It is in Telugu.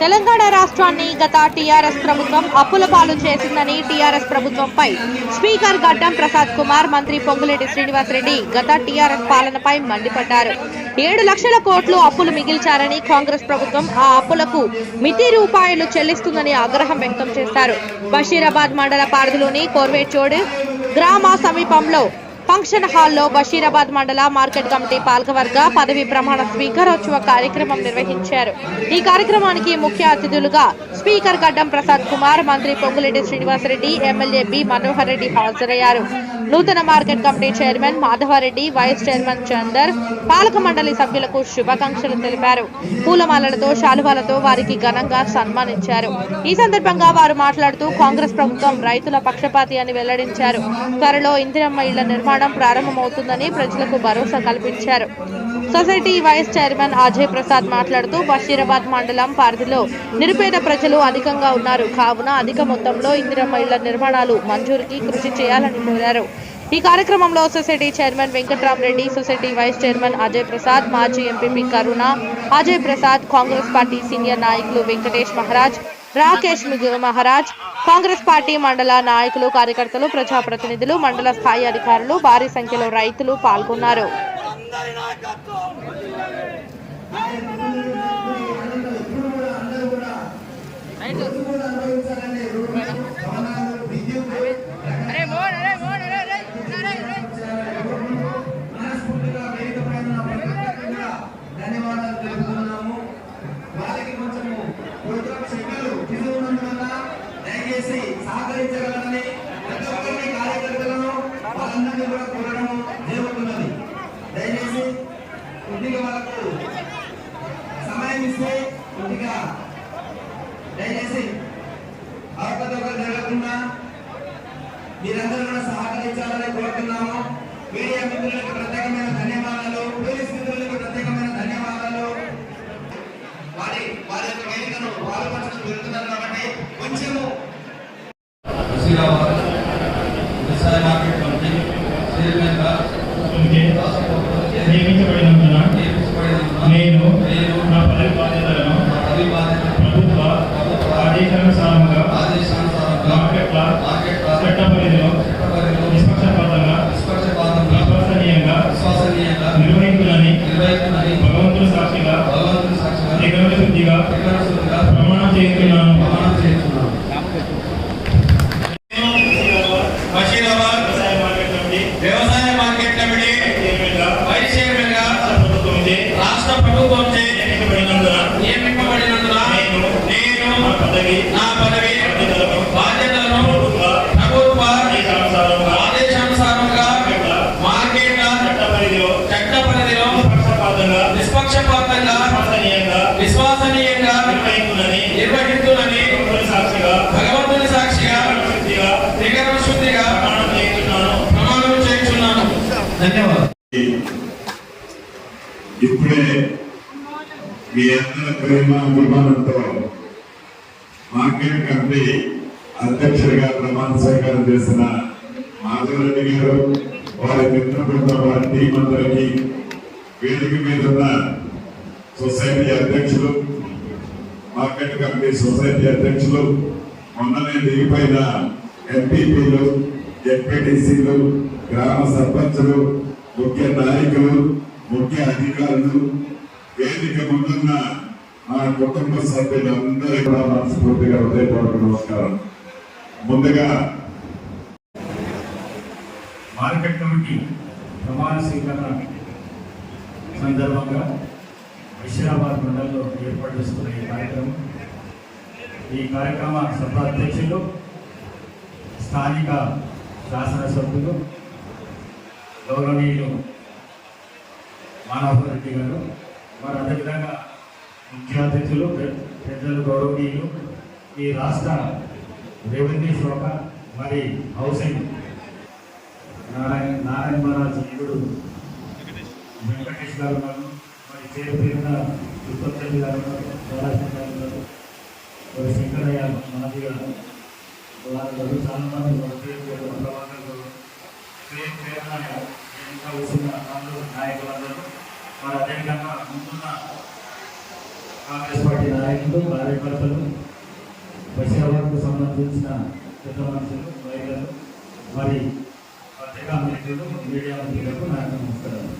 తెలంగాణ రాష్ట్రాన్ని గత టీఆర్ఎస్ ప్రభుత్వం అప్పుల పాలు చేసిందని టీఆర్ఎస్ ప్రభుత్వంపై స్పీకర్ గడ్డం ప్రసాద్ కుమార్ మంత్రి పొంగులేటి శ్రీనివాసరెడ్డి గత టీఆర్ఎస్ పాలనపై మండిపడ్డారు. ఏడు లక్షల కోట్లు అప్పులు మిగిల్చారని కాంగ్రెస్ ప్రభుత్వం ఆ అప్పులకు మితి రూపాయలు చెల్లిస్తుందని ఆగ్రహం వ్యక్తం చేశారు. బషీరాబాద్ మండల పరిధిలోని కోర్వేచోడ్ గ్రామ సమీపంలో ఫంక్షన్ హాల్లో బషీరాబాద్ మండల మార్కెట్ కమిటీ పాలకవర్గ పదవి ప్రమాణ స్వీకారోత్సవ కార్యక్రమం నిర్వహించారు. ఈ కార్యక్రమానికి ముఖ్య అతిథులుగా స్పీకర్ గడ్డం ప్రసాద్ కుమార్ మంత్రి పొంగులేటి శ్రీనివాసరెడ్డి ఎమ్మెల్యే బి మనోహర్ రెడ్డి హాజరయ్యారు. నూతన market committee chairman Madhavareddy vice chairman Chandar పాలక మండలి సభ్యులకు శుభాకాంక్షలు తెలిపారు. పూలమాలలతో శాలువాలతో వారికి ఘనంగా సన్మానించారు. ఈ సందర్భంగా వారు మాట్లాడుతూ కాంగ్రెస్ ప్రభుత్వం రైతుల పక్షపాతి అని వెల్లడించారు. త్వరలో ఇందిరమ్మ ఇళ్ళ నిర్మాణం ప్రారంభమవుతుందని ప్రజలకు భరోసా కల్పించారు. Society vice chairman Ajay Prasad మాట్లాడుతూ బషీరాబాద్ మండలం పరిధిలో నిరుపేద ప్రజలు అధికంగా ఉన్నారు. కావున అధిక మొత్తంలో ఇందిరమ్మ ఇళ్ళ నిర్మాణాలు మంజూరుకి కృషి చేయాలని కోరారు. ఈ కార్యక్రమంలో society chairman Venkatramareddy society vice chairman Ajay Prasad మాజీ MPP Karuna Ajay Prasad Congress party senior నాయకులు వెంకటేష్ మహారాజ్ రాకేష్ మహారాజ్ కాంగ్రెస్ పార్టీ మండల నాయకులు కార్యకర్తలు ప్రజాప్రతినిధులు మండల స్థాయి అధికారులు భారీ సంఖ్యలో రైతులు పాల్గొన్నారు. ధన్యవాదాలు తెలుపుతున్నాము వాళ్ళకి కొంచెము కొడుకుల చెక్కలు దయచేసి సహకరించగలరని ప్రతి ఒక్కరిని కార్యకర్తలను వాళ్ళందరినీ కూడా దయచేసి కొద్దిగా వాళ్ళకు సమయం ఇస్తే కొద్దిగా దయచేసి అవకతవకలు జరగకుండా మీరందరూ కూడా సహకరించాలని కోరుతున్నాము. మీడియా మిత్రులకు ప్రత్యేకమైన ధన్యవాదాలు పోలీస్ మిత్రులకు ప్రత్యేకమైన ధన్యవాదాలు. వారి వారి యొక్క వేదికను పాల్పంచడం జరుగుతున్నారు కాబట్టి కొంచెము హుజీరాబాద్ వ్యవసాయ మార్కెట్ కమిటీ చైర్మన్గా రాష్ట్ర ప్రభుత్వం నియమించబడినందున నియమించబడినందున నేను నేను నా పదవి బాధ్యతలను నా పదవి బాధ్యతలు ప్రభుత్వ ప్రభుత్వ ఆదేశానుసారంగా ఆదేశానుసారంగా మార్కెట్ల మార్కెట్ల చట్ట పరిధిలో చట్టపరిధిలో నిష్పక్షపాతంగా నిష్పక్షపాతంగా విశ్వసనీయంగా విశ్వసనీయంగా నిర్వహించునని నిర్వహించునని భగవంతుని సాక్షిగా భగవంతుని సాక్షిగా నిగమ శుద్ధిగా నిగమశుద్ధిగా ప్రమాణం చేస్తున్నాను. ప్రమాణం సాక్షిగా. భగవంతుని సాక్షిగా. శుద్ధిగా త్రికరణ శుద్ధిగా. ప్రమాణం చేస్తున్నాను ప్రమాణం చేస్తున్నాను ధన్యవాదాలు. ఇప్పుడే మీ అందరి ప్రేమ అభిమానంతో మార్కెట్ కమిటీ అధ్యక్షుడిగా ప్రమాణ స్వీకారం చేసిన మాధవరెడ్డి గారు వారి మిత్రబృందం వారి టీం అందరికీ వేదిక మీద ఉన్న సొసైటీ అధ్యక్షులు మార్కెట్ కమిటీ సొసైటీ అధ్యక్షులు మొన్ననే దిగిపోయిన ఎంపీపీలు ఎంపీటీసీలు గ్రామ సర్పంచులు ముఖ్య నాయకులు ముఖ్య అధికారులు వేదిక ముందున్న మా కుటుంబ సభ్యులందరూ కూడా మనస్ఫూర్తిగా హృదయపూర్వక నమస్కారం. ముందుగా మార్కెట్ కమిటీ ప్రమాణ స్వీకరణ సందర్భంగా హైదరాబాద్ మండలంలో ఏర్పాటు చేసుకున్న ఈ కార్యక్రమం. ఈ కార్యక్రమ సభ అధ్యక్షులు స్థానిక శాసనసభ్యులు గౌరవనీయులు మానవ రెడ్డి గారు మరి అదేవిధంగా ముఖ్య అతిథులు పెద్దలు గౌరవనీయులు ఈ రాష్ట్ర రెవెన్యూ శాఖ మరి హౌసింగ్ నారాయణ నారాయణ మహారాజ్ ఈవిడు వెంకటేష్ గారు మరి పేరు పేరున తిరుపతి గారు ఉన్నారు గారు ఉన్నారు శంకరయ్య మనది గారు వాళ్ళు చాలా మంది వాళ్ళ ప్రభాకర్ గారు ఇంకా కూర్చున్న అందరూ నాయకులందరూ మరి అదేవిధంగా ముందున్న కాంగ్రెస్ పార్టీ నాయకులు కార్యకర్తలు బషీరాబాద్కు సంబంధించిన పెద్ద మనుషులు మహిళలు మరి పత్రికా మిత్రులు మీడియా మిత్రులకు నాకు నమస్కారాలు.